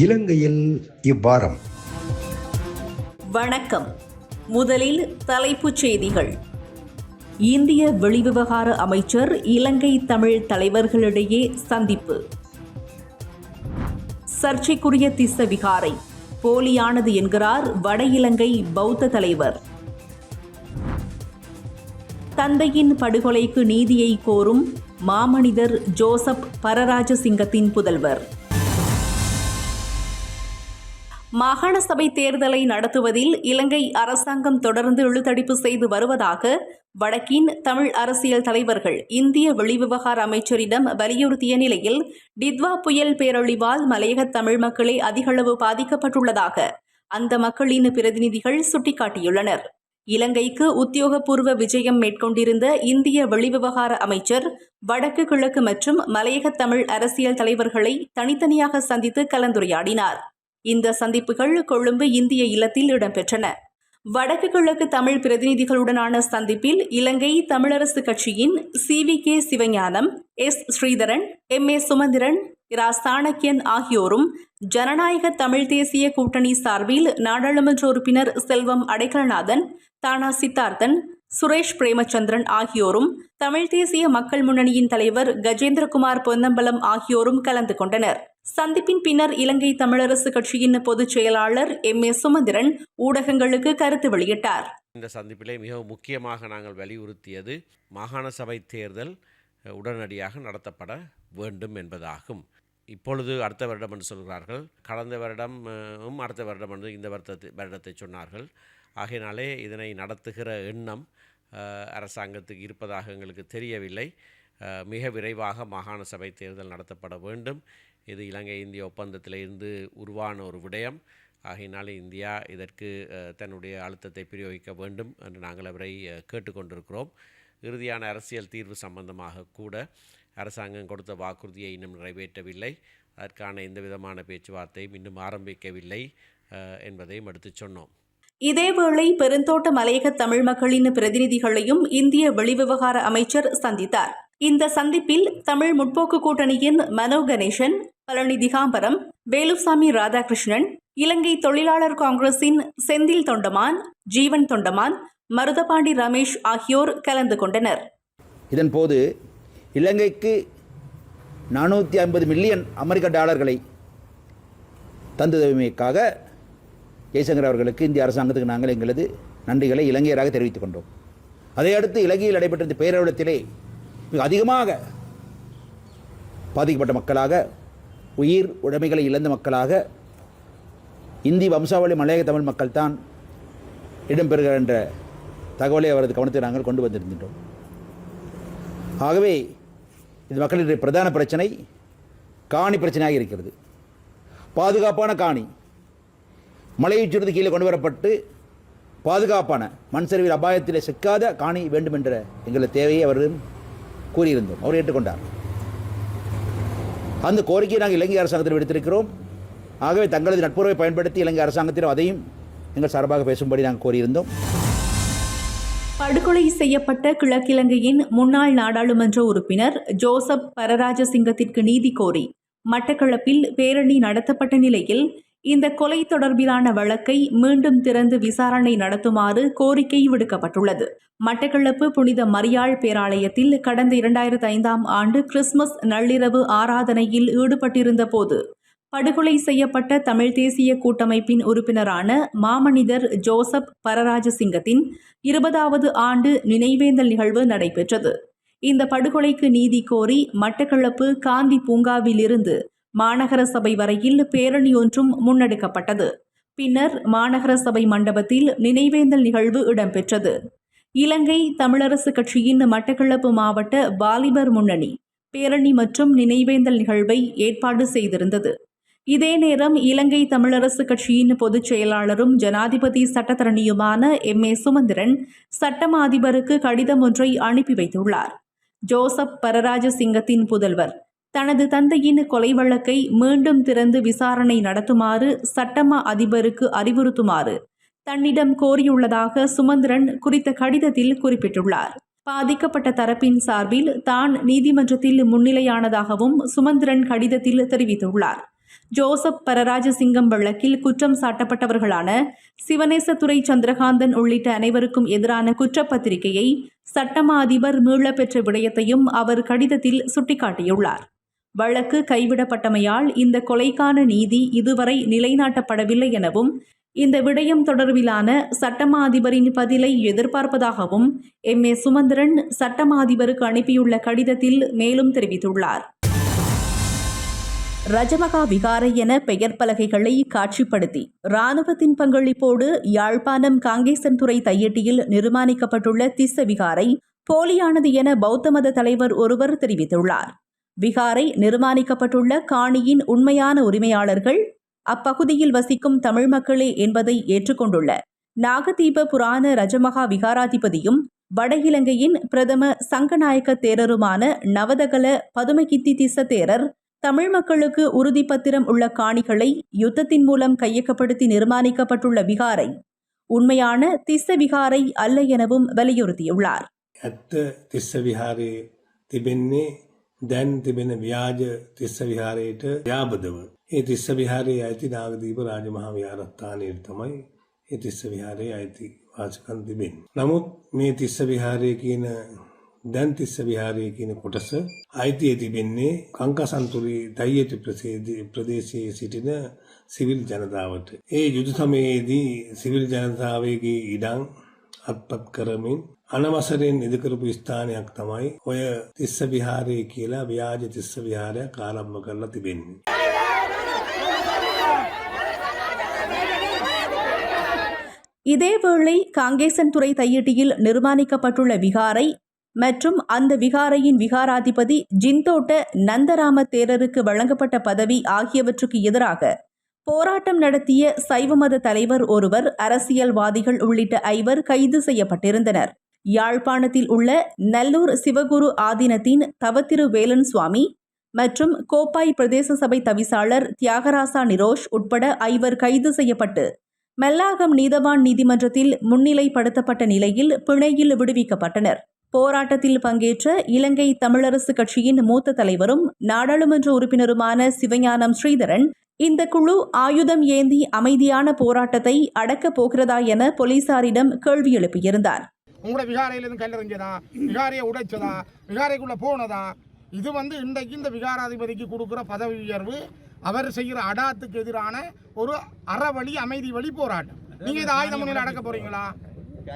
இலங்கையில் இவ்வாரம். வணக்கம். முதலில் தலைப்புச் செய்திகள். இந்திய வெளிவிவகார அமைச்சர் இலங்கை தமிழ் தலைவர்களிடையே சந்திப்பு. சர்ச்சைக்குரிய திஸ்ஸ விகாரை. போலியானது என்கிறார் வட இலங்கை பௌத்த தலைவர். தந்தையின் படுகொலைக்கு நீதியை கோரும் மாமனிதர் ஜோசப் பரராஜசிங்கத்தின் புதல்வர். மாகாண சபை தேர்தலை நடத்துவதில் இலங்கை அரசாங்கம் தொடர்ந்து இழுத்தடிப்பு செய்து வருவதாக வடக்கின் தமிழ் அரசியல் தலைவர்கள் இந்திய வெளிவிவகார அமைச்சரிடம் வலியுறுத்திய நிலையில் டித்வா புயல் பேரழிவால் மலையக தமிழ் மக்களே அதிகளவு பாதிக்கப்பட்டுள்ளதாக அந்த மக்களின் பிரதிநிதிகள் சுட்டிக்காட்டியுள்ளனர். இலங்கைக்கு உத்தியோகபூர்வ விஜயம் மேற்கொண்டிருந்த இந்திய வெளிவிவகார அமைச்சர் வடக்கு கிழக்கு மற்றும் மலையக தமிழ் அரசியல் தலைவர்களை தனித்தனியாக சந்தித்து கலந்துரையாடினார். இந்த சந்திப்புகள் கொழும்பு இந்திய இல்லத்தில் இடம்பெற்றன. வடக்கு கிழக்கு தமிழ் பிரதிநிதிகளுடனான சந்திப்பில் இலங்கை தமிழரசு கட்சியின் C. V. K. Sivagnanam S. Sritharan M. A. Sumanthiran இரா. சாணக்கியன் ஆகியோரும் ஜனநாயக தமிழ் தேசிய கூட்டணி சார்பில் நாடாளுமன்ற உறுப்பினர் செல்வம் அடைக்கலநாதன் தானா சித்தார்த்தன் சுரேஷ் பிரேமச்சந்திரன் ஆகியோரும் தமிழ் தேசிய மக்கள் முன்னணியின் தலைவர் கஜேந்திரகுமார் பொன்னம்பலம் ஆகியோரும் கலந்து கொண்டனர். சந்திப்பின் பின்னர் இலங்கை தமிழரசு கட்சியின் பொதுச் செயலாளர் எம். ஏ. சுமந்திரன் ஊடகங்களுக்கு கருத்து வெளியிட்டார். இந்த சந்திப்பிலே மிகவும் முக்கியமாக நாங்கள் வலியுறுத்தியது மாகாண சபை தேர்தல் உடனடியாக நடத்தப்பட வேண்டும் என்பதாகும். இப்பொழுது அடுத்த வருடம் என்று சொல்கிறார்கள். கடந்த வருடம் அடுத்த வருடம் என்று இந்த வருடத்தை வருடத்தை சொன்னார்கள். ஆகையினாலே இதனை நடத்துகிற எண்ணம் அரசாங்கத்துக்கு இருப்பதாக எங்களுக்கு தெரியவில்லை. மிக விரைவாக மாகாண சபை தேர்தல் நடத்தப்பட வேண்டும். இது இலங்கை இந்திய ஒப்பந்தத்திலிருந்து உருவான ஒரு விடயம். ஆகையினாலே இந்தியா இதற்கு தன்னுடைய அழுத்தத்தை பிரயோகிக்க வேண்டும் என்று நாங்கள் அவரை கேட்டுக்கொண்டிருக்கிறோம். இறுதியான அரசியல் தீர்வு சம்பந்தமாக கூட அரசாங்கம் கொடுத்த வாக்குறுதியை இன்னும் நிறைவேற்றவில்லை. அதற்கான எந்த விதமான பேச்சுவார்த்தையும் இன்னும் ஆரம்பிக்கவில்லை என்பதையும் எடுத்துச் சொன்னோம். இதேவேளை பெருந்தோட்ட மலையக தமிழ் மக்களின் பிரதிநிதிகளையும் இந்திய வெளிவிவகார அமைச்சர் சந்தித்தார். இந்த சந்திப்பில் தமிழ் முற்போக்கு கூட்டணியின் மனோ கணேசன் பழனி திகாம்பரம் வேலுசாமி ராதாகிருஷ்ணன் இலங்கை தொழிலாளர் காங்கிரசின் செந்தில் தொண்டமான் ஜீவன் தொண்டமான் மருதபாண்டி ரமேஷ் ஆகியோர் கலந்து கொண்டனர். இதன்போது இலங்கைக்கு நானூற்றி ஐம்பது மில்லியன் அமெரிக்க டாலர்களை தந்துதவிமைக்காக ஜெய்சங்கர் அவர்களுக்கு இந்திய அரசாங்கத்துக்கு நாங்கள் எங்களது நன்றிகளை இலங்கையராக தெரிவித்துக் கொண்டோம். அதையடுத்து இலங்கையில் நடைபெற்ற இந்த பேரழிவத்திலே மிக அதிகமாக பாதிக்கப்பட்ட மக்களாக உயிர் உடைமைகளை இழந்த மக்களாக இந்தி வம்சாவளி மலையக தமிழ் மக்கள் தான் இடம்பெறுகிற என்ற தகவலை அவரது கவனத்தை நாங்கள் கொண்டு வந்திருக்கின்றோம் ஆகவே இந்த மக்களுடைய பிரதான பிரச்சனை காணி பிரச்சனையாக இருக்கிறது. பாதுகாப்பான காணி மலையுச்சிருந்து கீழே கொண்டு வரப்பட்டு பாதுகாப்பான மண் சரிவில் அபாயத்தில் சிக்காத காணி வேண்டும் என்ற எங்களது தேவையை அவர் கூறியிருந்தோம். அவர் ஏற்றுக்கொண்டார். அந்த கோரிக்கையை நாங்கள் இலங்கை அரசாங்கத்தில் விடுத்திருக்கிறோம். ஆகவே தங்களது நட்புறவை பயன்படுத்தி இலங்கை அரசாங்கத்திடம் அதையும் எங்கள் சார்பாக பேசும்படி நாங்கள் கோரியிருந்தோம். படுகொலை செய்யப்பட்ட கிழக்கிலங்கையின் முன்னாள் நாடாளுமன்ற உறுப்பினர் ஜோசப் பரராஜசிங்கத்திற்கு நீதி கோரி மட்டக்களப்பில் பேரணி நடத்தப்பட்ட நிலையில் இந்த கொலை தொடர்பிலான வழக்கை மீண்டும் திறந்து விசாரணை நடத்துமாறு கோரிக்கை விடுக்கப்பட்டுள்ளது. மட்டக்களப்பு புனித மரியாள் பேராலயத்தில் கடந்த இரண்டாயிரத்து ஐந்தாம் ஆண்டு கிறிஸ்துமஸ் நள்ளிரவு ஆராதனையில் ஈடுபட்டிருந்த போது படுகொலை செய்யப்பட்ட தமிழ் தேசிய கூட்டமைப்பின் உறுப்பினரான மாமனிதர் ஜோசப் பரராஜசிங்கத்தின் இருபதாவது ஆண்டு நினைவேந்தல் நிகழ்வு நடைபெற்றது. இந்த படுகொலைக்கு நீதி கோரி மட்டக்களப்பு காந்தி பூங்காவிலிருந்து மாநகர சபை வரையில் பேரணி ஒன்றும் முன்னெடுக்கப்பட்டது. பின்னர் மாநகர சபை மண்டபத்தில் நினைவேந்தல் நிகழ்வு இடம்பெற்றது. இலங்கை தமிழரசு கட்சியின் மட்டக்களப்பு மாவட்ட வாலிபர் முன்னணி பேரணி மற்றும் நினைவேந்தல் நிகழ்வை ஏற்பாடு செய்திருந்தது. இதே நேரம் இலங்கை தமிழரசு கட்சியின் பொதுச் செயலாளரும் ஜனாதிபதி சட்டத்தரணியுமான எம். ஏ. சுமந்திரன் சட்டமா அதிபருக்கு கடிதம் ஒன்றை அனுப்பி வைத்துள்ளார். ஜோசப் பரராஜசிங்கத்தின் புதல்வர் தனது தந்தையின் கொலை வழக்கை மீண்டும் திறந்து விசாரணை நடத்துமாறு சட்டமா அதிபருக்கு அறிவுறுத்துமாறு தன்னிடம் கோரியுள்ளதாக சுமந்திரன் குறித்த கடிதத்தில் குறிப்பிட்டுள்ளார். பாதிக்கப்பட்ட தரப்பின் சார்பில் தான் நீதிமன்றத்தில் முன்னிலையானதாகவும் சுமந்திரன் கடிதத்தில் தெரிவித்துள்ளார். ஜோசப் பரராஜசிங்கம் வழக்கில் குற்றம் சாட்டப்பட்டவர்களான சிவனேசத்துறை சந்திரகாந்தன் உள்ளிட்ட அனைவருக்கும் எதிரான குற்றப்பத்திரிகையை சட்டமா அதிபர் மீளப்பெற்ற விடயத்தையும் அவர் கடிதத்தில் சுட்டிக்காட்டியுள்ளார். வழக்கு கைவிடப்பட்டமையால் இந்த கொலைக்கான நீதி இதுவரை நிலைநாட்டப்படவில்லை எனவும் இந்த விடயம் தொடர்பிலான சட்டமா அதிபரின் பதிலை எதிர்பார்ப்பதாகவும் எம். ஏ. சுமந்திரன் சட்டமா அதிபருக்கு அனுப்பியுள்ள கடிதத்தில் மேலும் தெரிவித்துள்ளார். ரஜமகா விகாரை என பெயர் பலகைகளை காட்சிப்படுத்தி இராணுவத்தின் பங்களிப்போடு யாழ்ப்பாணம் காங்கேசன்துறை தையட்டியில் நிர்மாணிக்கப்பட்டுள்ள திஸ்ஸ விகாரை போலியானது என பௌத்த மத தலைவர் ஒருவர் தெரிவித்துள்ளார். விகாரை நிர்மாணிக்கப்பட்டுள்ள காணியின் உண்மையான உரிமையாளர்கள் அப்பகுதியில் வசிக்கும் தமிழ் மக்களே என்பதை ஏற்றுக்கொண்டுள்ள. நாகதீப புராண ரஜமகா விகாராதிபதியும் வட இலங்கையின் பிரதம சங்கநாயக்க தேரருமான நவதகல பதுமகித்தி திச தேரர் தமிழ் மக்களுக்கு உறுதிப்பத்திரம் உள்ள காணிகளை யுத்தத்தின் மூலம் கையகப்படுத்தி நிர்மாணிக்கப்பட்டுள்ள விகாரை உண்மையான திஸ்ஸ விகாரை அல்ல எனவும் வலியுறுத்தியுள்ளார். ඇත්ත තිස්ස විහාරයේ තිබෙන්නේ දැන් තිබෙන ව්‍යාජ තිස්ස විහාරයට යාබදව. ඒ තිස්ස විහාරයේ අයිති නාගදීප රාජමහා විහාරස්ථානයට තමයි ඒ තිස්ස විහාරයේ අයිති වාසකම් තිබෙන්නේ. නමුත් මේ තිස්ස විහාරය කියන දැන් තිස්ස විහාරය කියන කොටස අයිතිය තිබෙන්නේ කංකසන්තුරි දයියට ප්‍රදේශයේ සිටින සිවිල් ජනතාවට. ඒ යුද සමයේදී සිවිල් ජනතාවගේ ඉඩං ಅಪ್ಪತ್ಕರಮಿನ್ ಅಣಮಸರಿನ್ ಇದಕರು ಸ್ಥಾನಿ ಆಗ್ತಮಾಯಿ ಒಯ ತಿಸ್ಸ ಬಿಹಾರಿ ಕೀಲ ವ್ಯಾಜ ತಿಸ್ಸ ವಿಹಾರ ಕಾಲಂಬಕಲ್ಲ ತಿಬೆನ್ನಿ இதேவேளை காங்கேசன்துறை தையிட்டியில் நிர்மாணிக்கப்பட்டுள்ள விகாரை மற்றும் அந்த விகாரையின் விகாராதிபதி ஜிந்தோட்ட நந்தராம தேரருக்கு வழங்கப்பட்ட பதவி ஆகியவற்றுக்கு எதிராக போராட்டம் நடத்திய சைவ மத தலைவர் ஒருவர் அரசியல்வாதிகள் உள்ளிட்ட ஐவர் கைது செய்யப்பட்டிருந்தனர். யாழ்ப்பாணத்தில் உள்ள நல்லூர் சிவகுரு ஆதீனத்தின் தவத்திரு வேலன் சுவாமி மற்றும் கோப்பாய் பிரதேச சபை தவிசாளர் தியாகராசா நிரோஷ் உட்பட ஐவர் கைது செய்யப்பட்டு மெல்லாகம் நீதவான் நீதிமன்றத்தில் முன்னிலைப்படுத்தப்பட்ட நிலையில் பிணையில் விடுவிக்கப்பட்டனர். போராட்டத்தில் பங்கேற்ற இலங்கை தமிழரசு கட்சியின் மூத்த தலைவரும் நாடாளுமன்ற உறுப்பினருமான சிவஞானம் ஸ்ரீதரன் இந்த குழு ஆயுதம் ஏந்தி அமைதியான போராட்டத்தை அடக்கப் போகிறதா என போலீசாரிடம் கேள்வி எழுப்பியிருந்தார். உங்களோட விகாரையிலிருந்து கல்லறிஞ்சதா விகாரையை உடைச்சதா? விகாரைக்குள்ள போனதா? இது வந்து இன்றைக்கு இந்த விகாராதிபதிக்கு கொடுக்குற பதவி உயர்வு அவர் செய்கிற அடாத்துக்கு எதிரான ஒரு அறவழி அமைதி வழி போராட்டம். நீங்கள் இதை ஆயுத முறையில் அடக்க போறீங்களா?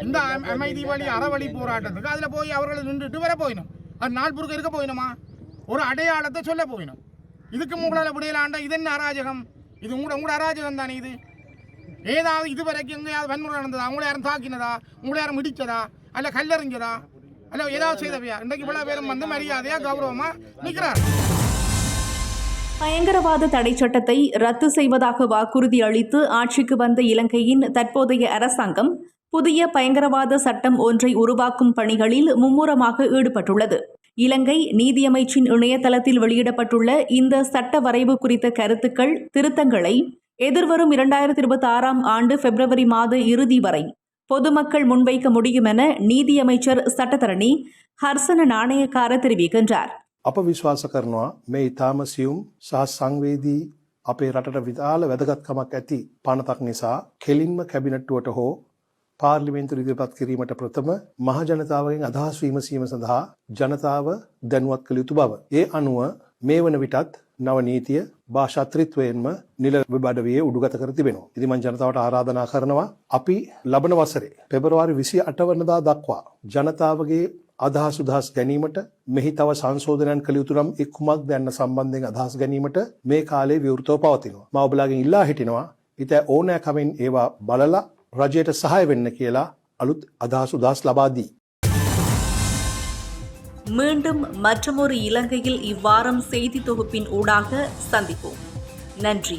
இந்த அமைதி வழி அறவழி போராட்டத்துக்கு அதில் போய் அவர்களை நின்றுட்டு வர போயிடும் அது நாள் இருக்க போயினுமா? ஒரு அடையாளத்தை சொல்ல போயிடும் இதுக்கு உங்களால் விடையிலாண்டா இது என்ன அராஜகம்? இது உங்களோட உங்களோட அராஜகம் தானே இது? ஏதாவது இது வரைக்கும் எங்கேயாவது வன்முறை நடந்ததா? உங்களை யாரும் தாக்கினதா? உங்களை யாரும் இடிச்சதா அல்ல கல்லறிஞ்சதா? அல்ல ஏதாவது செய்தவையா? இன்றைக்கு இவ்வளோ பேரும் வந்து மரியாதையாக கௌரவமாக நிற்கிறார் பயங்கரவாத தடை சட்டத்தை ரத்து செய்வதாக வாக்குறுதி அளித்து ஆட்சிக்கு வந்த இலங்கையின் தற்போதைய அரசாங்கம் புதிய பயங்கரவாத சட்டம் ஒன்றை உருவாக்கும் பணிகளில் மும்முரமாக ஈடுபட்டுள்ளது. இலங்கை நீதியமைச்சின் இணையதளத்தில் வெளியிடப்பட்டுள்ள இந்த சட்ட வரைவு குறித்த கருத்துக்கள் திருத்தங்களை எதிர்வரும் இரண்டாயிரத்தி இருபத்தி ஆறாம் ஆண்டு பிப்ரவரி மாத இறுதி வரை பொதுமக்கள் முன்வைக்க முடியும் என நீதியமைச்சர் சட்டத்தரணி ஹர்சன நாணயக்கார தெரிவிக்கின்றார் අප විශ්වාස කරනවා මේ ඉතාම සියුම් සහ සංවේදී අපේ රටට විදාල වැදගත්කමක් ඇති පනතක් නිසා කෙලින්ම කැබිනට්ටුවට හෝ පාර්ලිමේන්තු ඉදිරිපත් කිරීමට ප්‍රථම මහජනතාවගෙන් අදහස් විමසීම සඳහා ජනතාව දැනුවත් කළ යුතු බව. ඒ අනුව මේ වන විටත් නව නීතිය භාෂාත්‍රිත්වයෙන්ම නිල විබඩවේ උඩුගත කර තිබෙනවා. ඉතින් මම ජනතාවට ආරාධනා කරනවා අපි ලබන වසරේ පෙබරවාරි 28 වනදා දක්වා ජනතාවගේ අදහස් උදහස් ගැනීමට මෙහි තව සංශෝධනයන් කළ යුතු නම් එක් කුමක්ද යන්න සම්බන්ධයෙන් අදහස් ගැනීමට මේ කාලේ විවෘතව පවතිනවා. මම ඔබලාගෙන් ඉල්ලා හිටිනවා ඉත ඕනෑකමින් ඒවා බලලා රජයට සහාය වෙන්න කියලා අලුත් අදහස් උදහස් ලබා දී. மீண்டும் மற்றொரு இலங்கையில் இவ்வாரம் செய்தி தொகுப்பின் ஊடாக சந்திப்போம் நன்றி